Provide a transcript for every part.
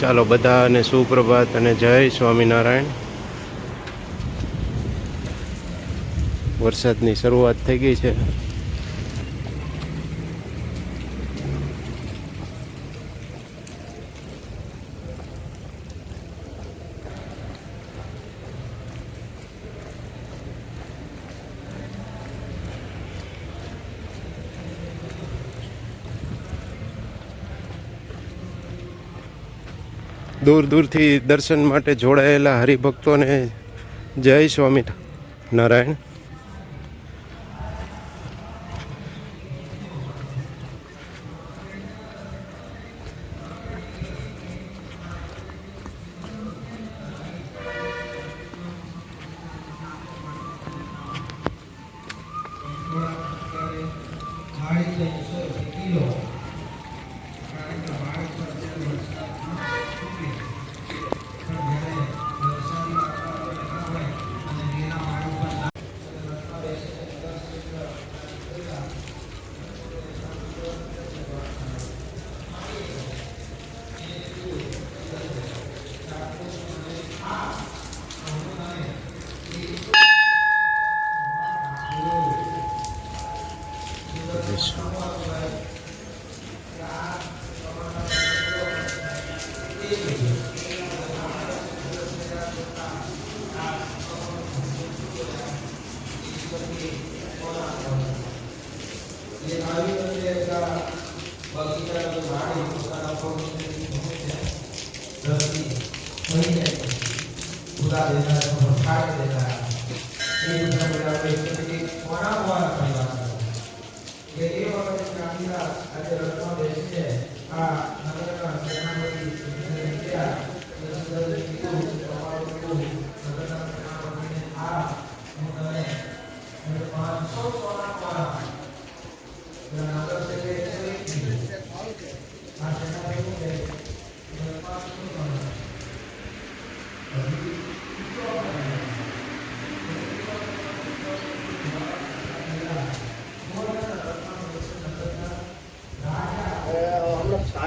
ચાલો બધાને સુપ્રભાત અને જય સ્વામિનારાયણ. વરસાદની શરૂઆત થઈ ગઈ છે. દૂર દૂરથી દર્શન માટે જોડાયેલા હરિભક્તોને જય સ્વામી નારાયણ पूरा देता है तो फाड़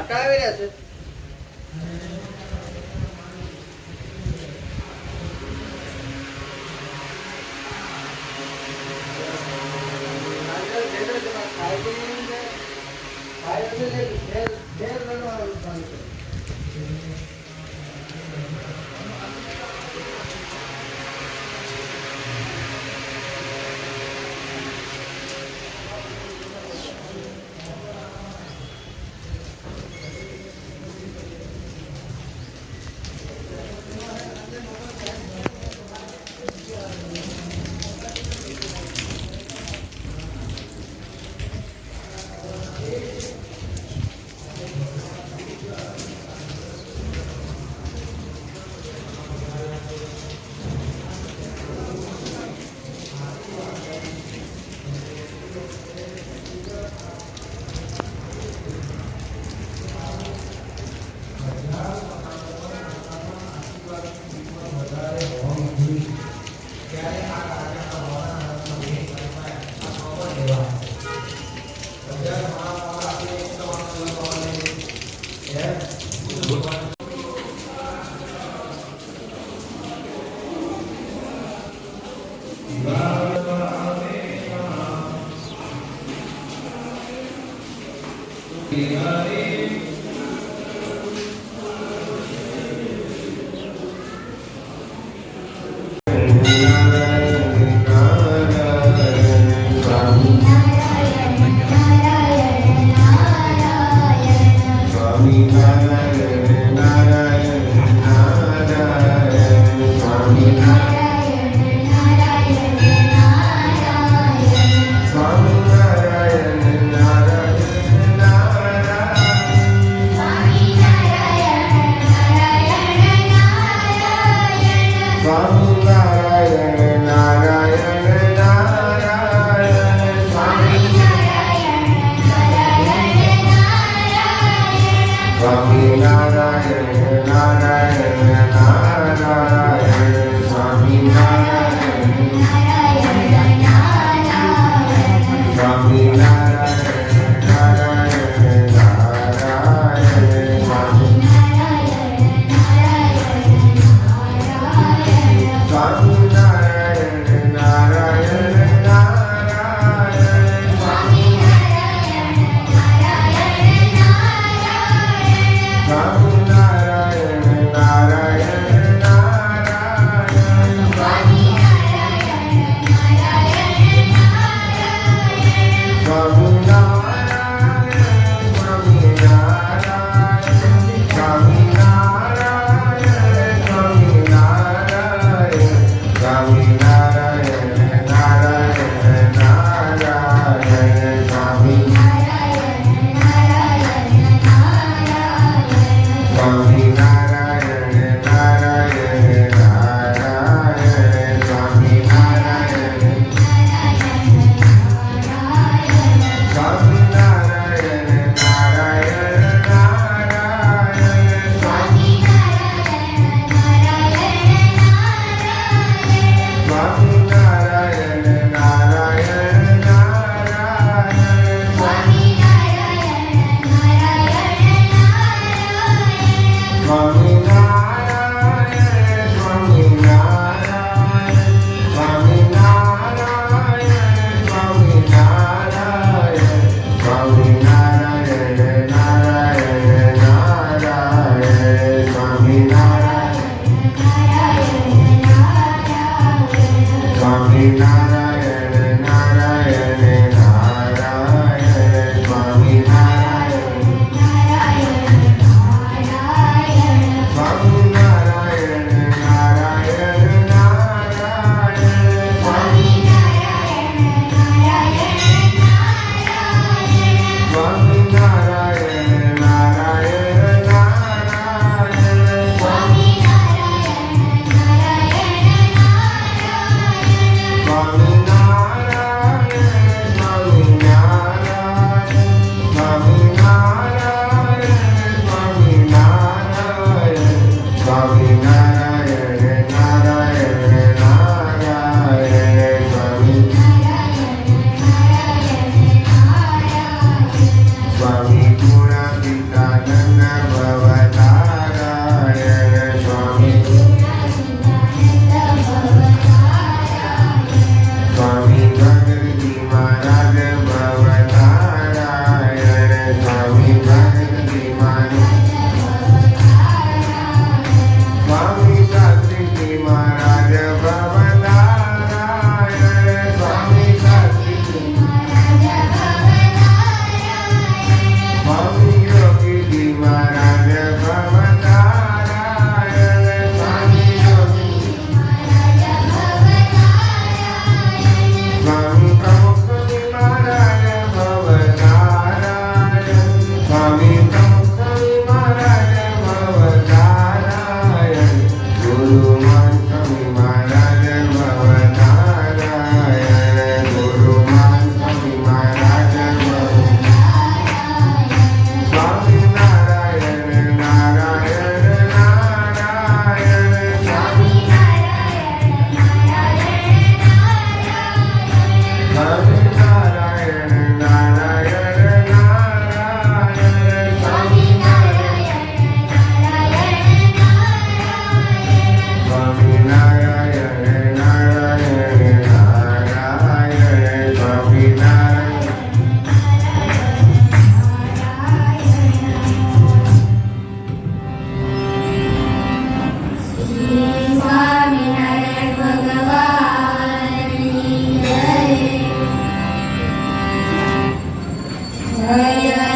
છાંટા આવી રહ્યા છે સ્વામિનારાયણ નારાયણ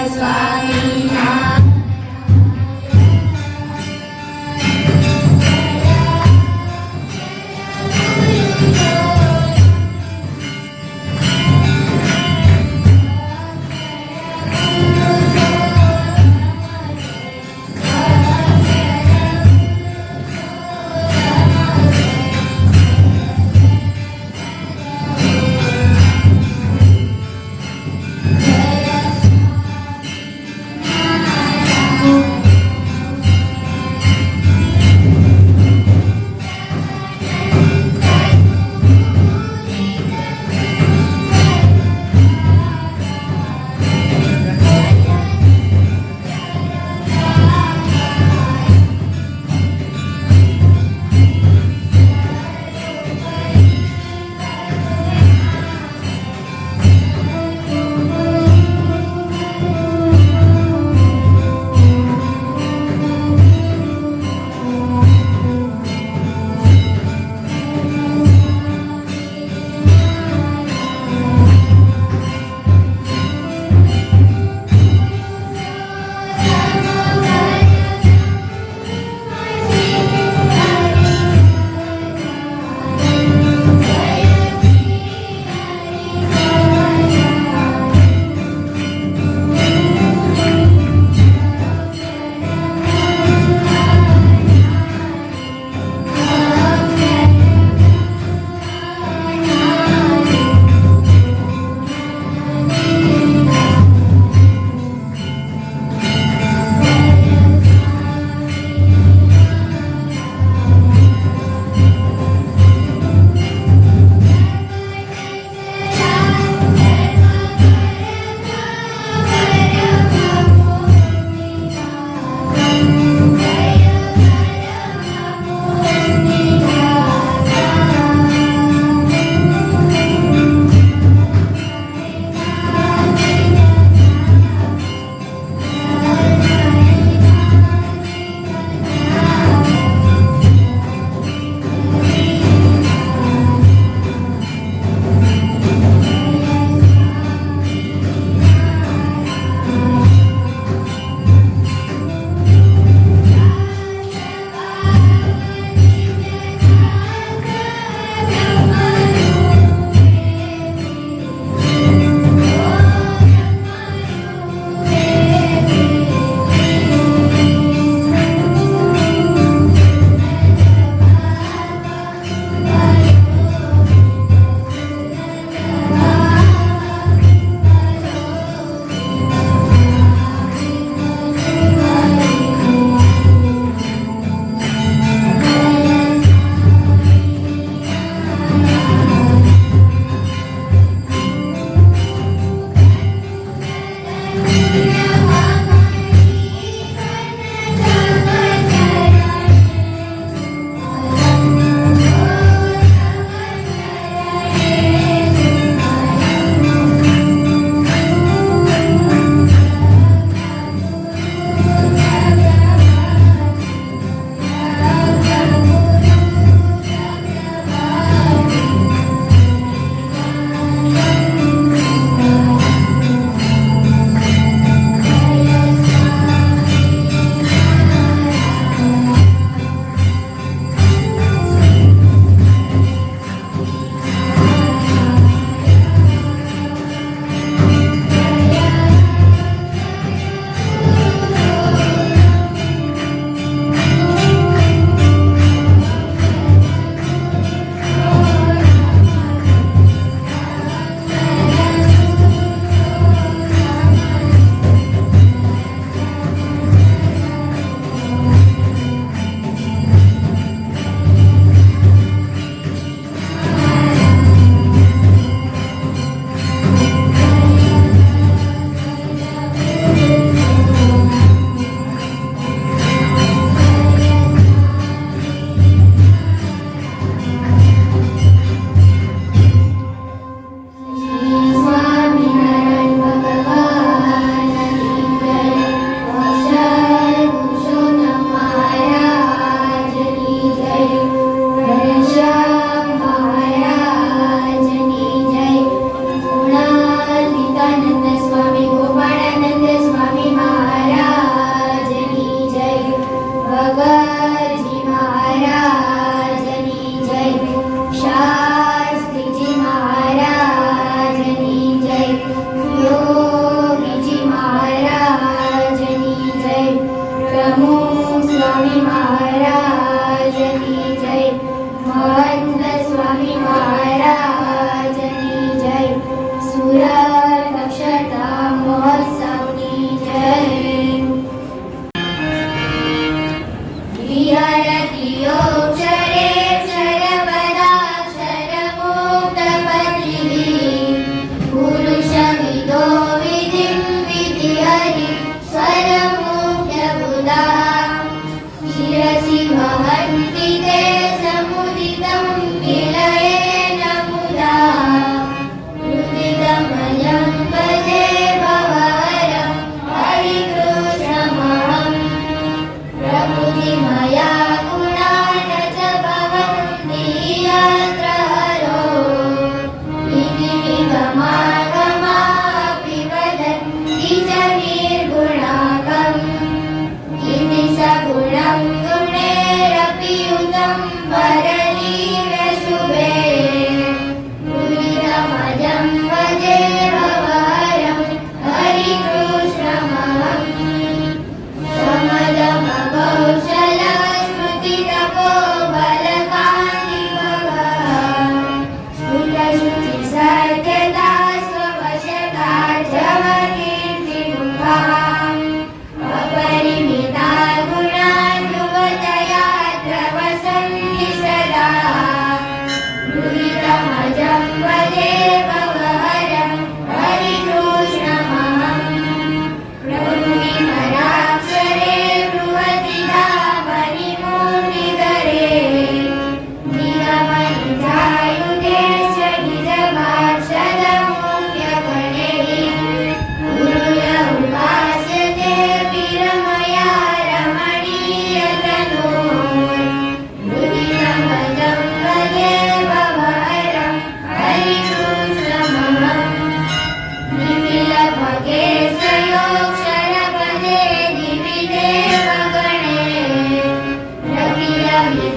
જય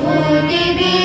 പോലെ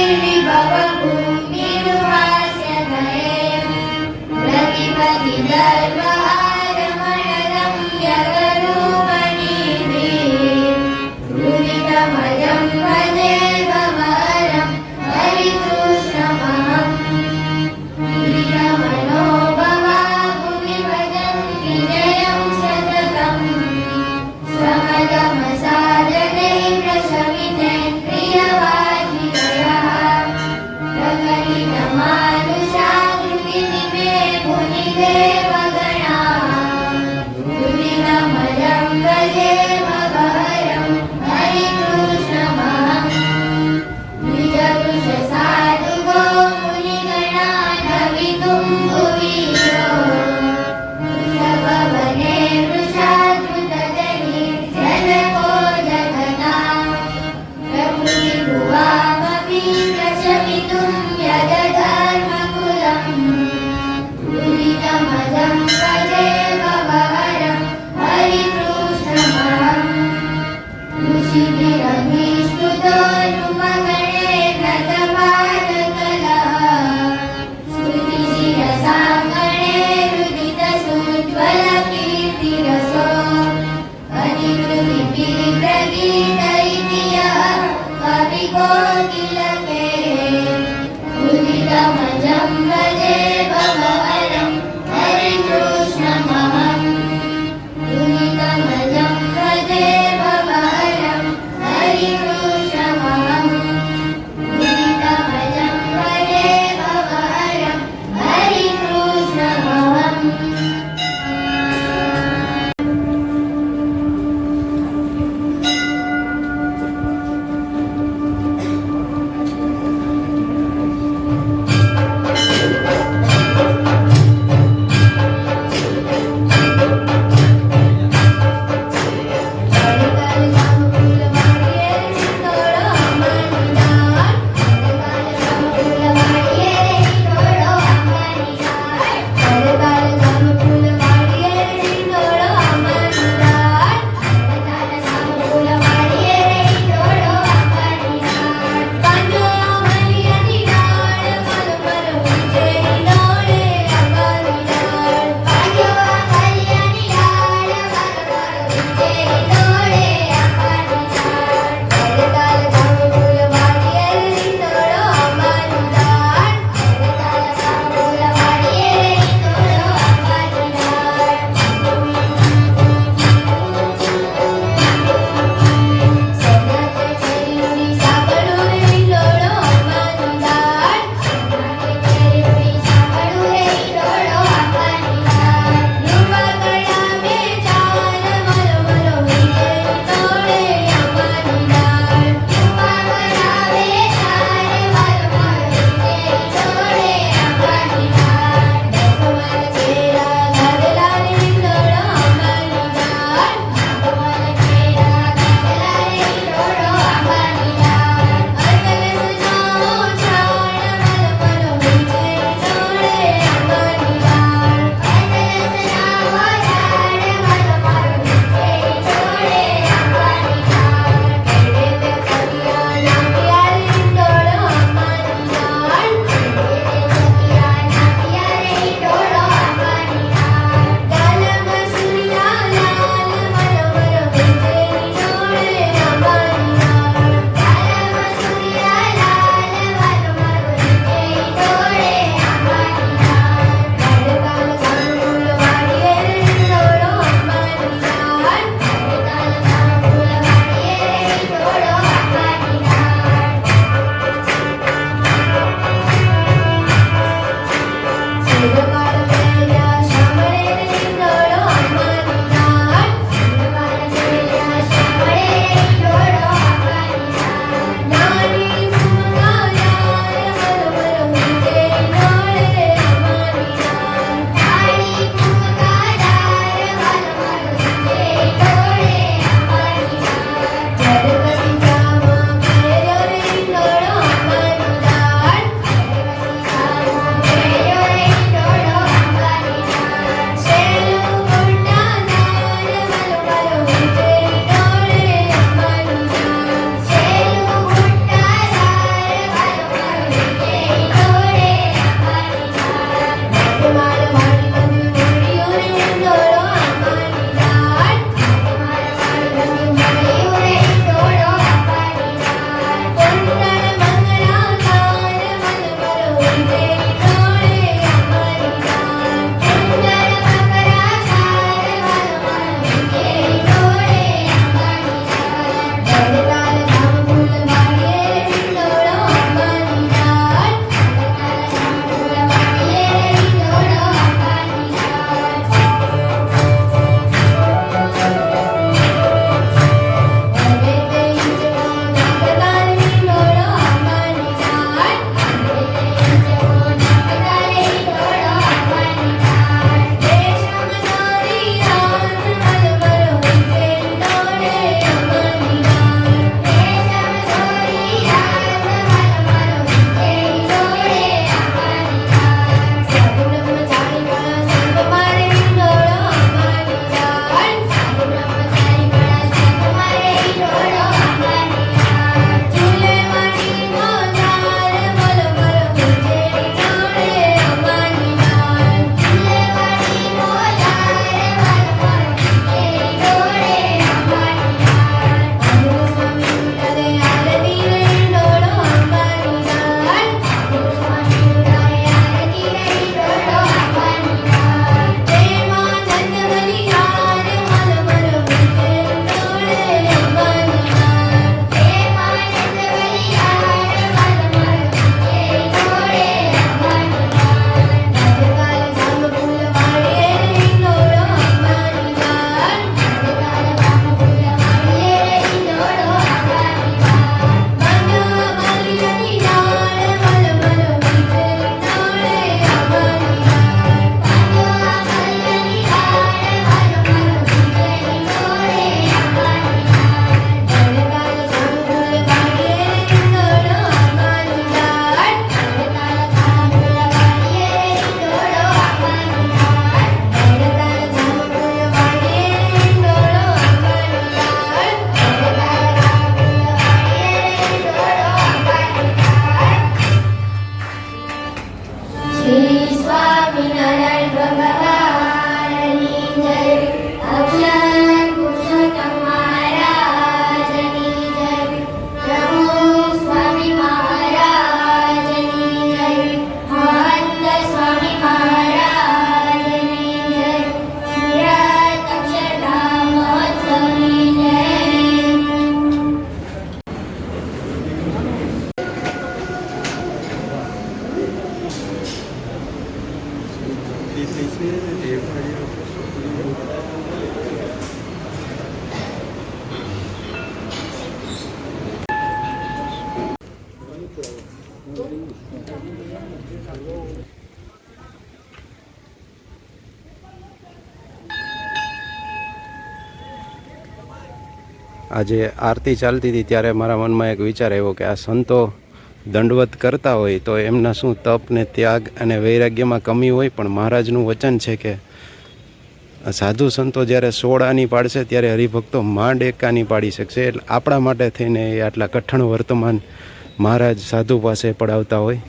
આજે આરતી ચાલતી હતી ત્યારે મારા મનમાં એક વિચાર આવ્યો કે આ સંતો દંડવત કરતા હોય તો એમના શું તપ ને ત્યાગ અને વૈરાગ્યમાં કમી હોય? પણ મહારાજનું વચન છે કે સાધુ સંતો જ્યારે સોળ આની પાડશે ત્યારે હરિભક્તો માંડ એકાની પાડી શકશે. એટલે આપણા માટે થઈને એ આટલા કઠણ વર્તમાન મહારાજ સાધુ પાસે પડાવતા હોય.